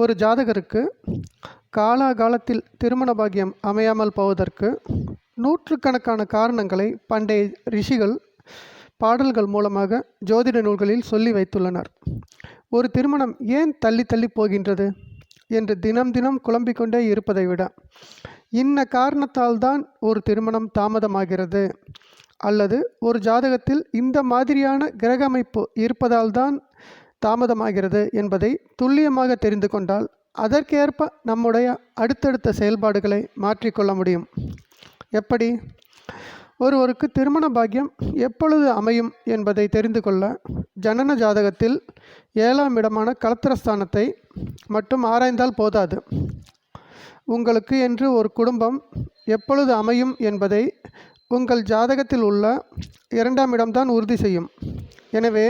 ஒரு ஜாதகருக்கு காலாகாலத்தில் திருமண பாக்கியம் அமையாமல் போவதற்கு நூற்றுக்கணக்கான காரணங்களை பண்டைய ரிஷிகள் பாடல்கள் மூலமாக ஜோதிட நூல்களில் சொல்லி வைத்துள்ளனர். ஒரு திருமணம் ஏன் தள்ளி தள்ளி போகின்றது என்று தினம் தினம் குழம்பிக்கொண்டே இருப்பதை விட இன்ன காரணத்தால் தான் ஒரு திருமணம் தாமதமாகிறது அல்லது ஒரு ஜாதகத்தில் இந்த மாதிரியான கிரக அமைப்பு இருப்பதால் தான் தாமதமாகிறது என்பதை துல்லியமாக தெரிந்து கொண்டால் அதற்கேற்ப நம்முடைய அடுத்தடுத்த செயல்பாடுகளை மாற்றிக்கொள்ள முடியும். எப்படி? ஒருவருக்கு திருமண பாக்கியம் எப்பொழுது அமையும் என்பதை தெரிந்து கொள்ள ஜனன ஜாதகத்தில் ஏழாம் இடமான கலத்திரஸ்தானத்தை மட்டும் ஆராய்ந்தால் போதாது. உங்களுக்கு என்று ஒரு குடும்பம் எப்பொழுது அமையும் என்பதை உங்கள் ஜாதகத்தில் உள்ள இரண்டாம் இடம்தான் உறுதி செய்யும். எனவே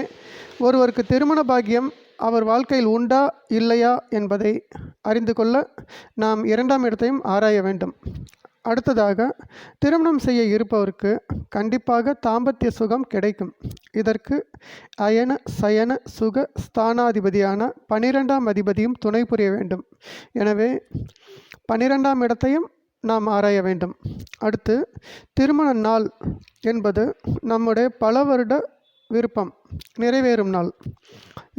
ஒருவருக்கு திருமண பாக்கியம் அவர் வாழ்க்கையில் உண்டா இல்லையா என்பதை அறிந்து கொள்ள நாம் இரண்டாம் இடத்தையும் ஆராய வேண்டும். அடுத்ததாக திருமணம் செய்ய இருப்பவருக்கு கண்டிப்பாக தாம்பத்திய சுகம் கிடைக்கும். இதற்கு அயன சயன சுக ஸ்தானாதிபதியான பனிரெண்டாம் அதிபதியும் துணை புரிய வேண்டும். எனவே பனிரெண்டாம் இடத்தையும் நாம் ஆராய வேண்டும். அடுத்து திருமண நாள் என்பது நம்முடைய பல வருட விருப்பம். நிறைவேறும் நாள்.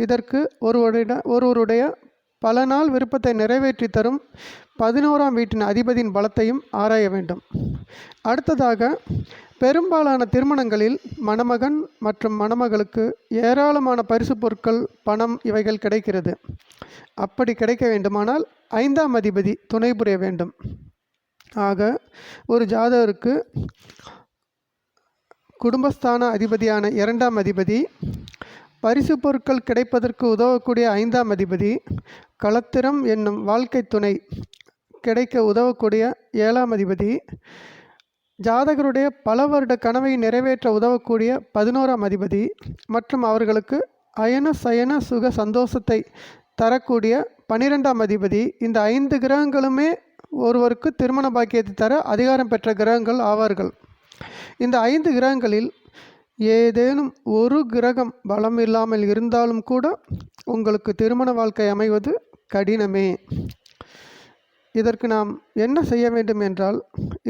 இதற்கு ஒருவருடைய ஒருவருடைய பல நாள் விருப்பத்தை நிறைவேற்றி தரும் பதினோராம் வீட்டின் அதிபதியின் பலத்தையும் ஆராய வேண்டும். அடுத்ததாக பெரும்பாலான திருமணங்களில் மணமகன் மற்றும் மணமகளுக்கு ஏராளமான பரிசு பொருட்கள் பணம் இவைகள் கிடைக்கிறது. அப்படி கிடைக்க வேண்டுமானால் ஐந்தாம் அதிபதி துணை புரிய வேண்டும். ஆக ஒரு ஜாதகருக்கு குடும்பஸ்தான அதிபதியான இரண்டாம் அதிபதி பரிசு பொருட்கள் கிடைப்பதற்கு உதவக்கூடிய ஐந்தாம் அதிபதி களத்திரம் என்னும் வாழ்க்கை துணை கிடைக்க உதவக்கூடிய ஏழாம் அதிபதி ஜாதகருடைய பல வருட கனவை நிறைவேற்ற உதவக்கூடிய பதினோராம் அதிபதி மற்றும் அவர்களுக்கு அயன சயன சுக சந்தோஷத்தை தரக்கூடிய பனிரெண்டாம் அதிபதி. இந்த ஐந்து கிரகங்களுமே ஒருவருக்கு திருமண பாக்கியத்தை தர அதிகாரம் பெற்ற கிரகங்கள் ஆவார்கள். இந்த ஐந்து கிரகங்களில் ஏதேனும் ஒரு கிரகம் பலம் இல்லாமல் இருந்தாலும் கூட உங்களுக்கு திருமண வாழ்க்கை அமைவது கடினமே. இதற்கு நாம் என்ன செய்ய வேண்டும் என்றால்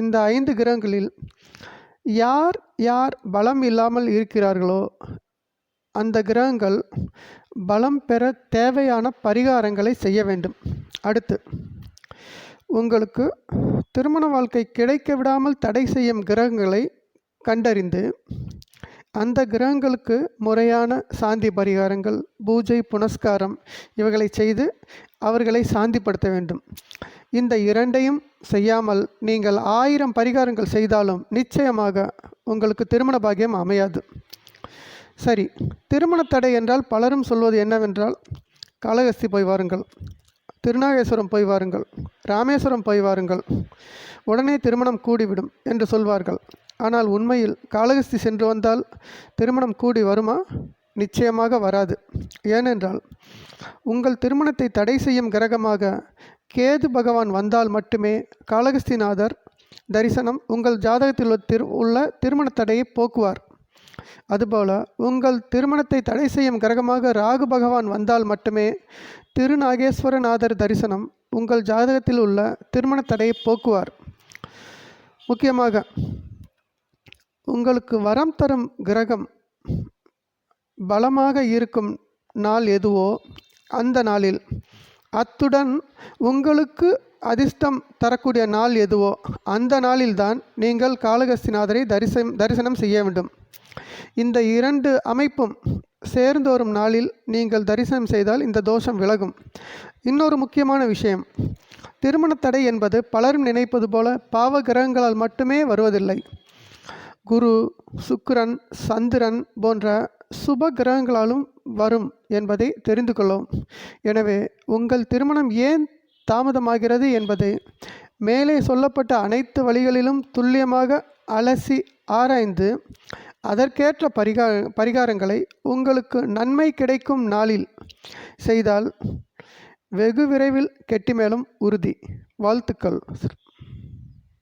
இந்த ஐந்து கிரகங்களில் யார் யார் பலம் இல்லாமல் இருக்கிறார்களோ அந்த கிரகங்கள் பலம் பெற தேவையான பரிகாரங்களை செய்ய வேண்டும். அடுத்து உங்களுக்கு திருமண வாழ்க்கை கிடைக்க விடாமல் தடை செய்யும் கிரகங்களை கண்டறிந்து அந்த கிரகங்களுக்கு முறையான சாந்தி பரிகாரங்கள் பூஜை புனஸ்காரம் இவைகளை செய்து அவர்களை சாந்திப்படுத்த வேண்டும். இந்த இரண்டையும் செய்யாமல் நீங்கள் ஆயிரம் பரிகாரங்கள் செய்தாலும் நிச்சயமாக உங்களுக்கு திருமண பாக்கியம் அமையாது. சரி திருமண தடை என்றால் பலரும் சொல்வது என்னவென்றால் காளகஸ்தி போய் வாருங்கள் திருநாகேஸ்வரம் போய் வாருங்கள். ராமேஸ்வரம் போய் வாருங்கள். உடனே திருமணம் கூடிவிடும் என்று சொல்வார்கள். ஆனால் உண்மையில் காளகஸ்தி சென்று வந்தால் திருமணம் கூடி வருமா? நிச்சயமாக வராது. ஏனென்றால் உங்கள் திருமணத்தை தடை செய்யும் கிரகமாக கேது பகவான் வந்தால் மட்டுமே காலகஸ்திநாதர் தரிசனம் உங்கள் ஜாதகத்தில் திரு உள்ள திருமண தடையை போக்குவார். அதுபோல உங்கள் திருமணத்தை தடை செய்யும் கிரகமாக ராகு பகவான் வந்தால் மட்டுமே திருநாகேஸ்வரநாதர் தரிசனம் உங்கள் ஜாதகத்தில் உள்ள திருமண தடையை போக்குவார். முக்கியமாக உங்களுக்கு வரம் தரும் கிரகம் பலமாக இருக்கும் நாள் எதுவோ அந்த நாளில் அத்துடன் உங்களுக்கு அதிர்ஷ்டம் தரக்கூடிய நாள் எதுவோ அந்த நாளில்தான் நீங்கள் காளகஸ்திநாதரை தரிசனம் தரிசனம் செய்ய வேண்டும். இந்த இரண்டு அமைப்பும் சேர்ந்து வரும் நாளில் நீங்கள் தரிசனம் செய்தால் இந்த தோஷம் விலகும். இன்னொரு முக்கியமான விஷயம். திருமண தடை என்பது பலரும் நினைப்பது போல பாவ கிரகங்களால் மட்டுமே வருவதில்லை. குரு சுக்கிரன் சந்திரன் போன்ற சுப கிரகங்களாலும் வரும் என்பதை தெரிந்து கொள்ளவும் எனவே உங்கள் திருமணம் ஏன் தாமதமாகிறது என்பதை மேலே சொல்லப்பட்ட அனைத்து வழிகளிலும் துல்லியமாக அலசி ஆராய்ந்து அதற்கேற்ற பரிகா பரிகாரங்களை உங்களுக்கு நன்மை கிடைக்கும் நாளில் செய்தால் வெகு விரைவில் கெட்டி மேலும் உறுதி. வாழ்த்துக்கள்.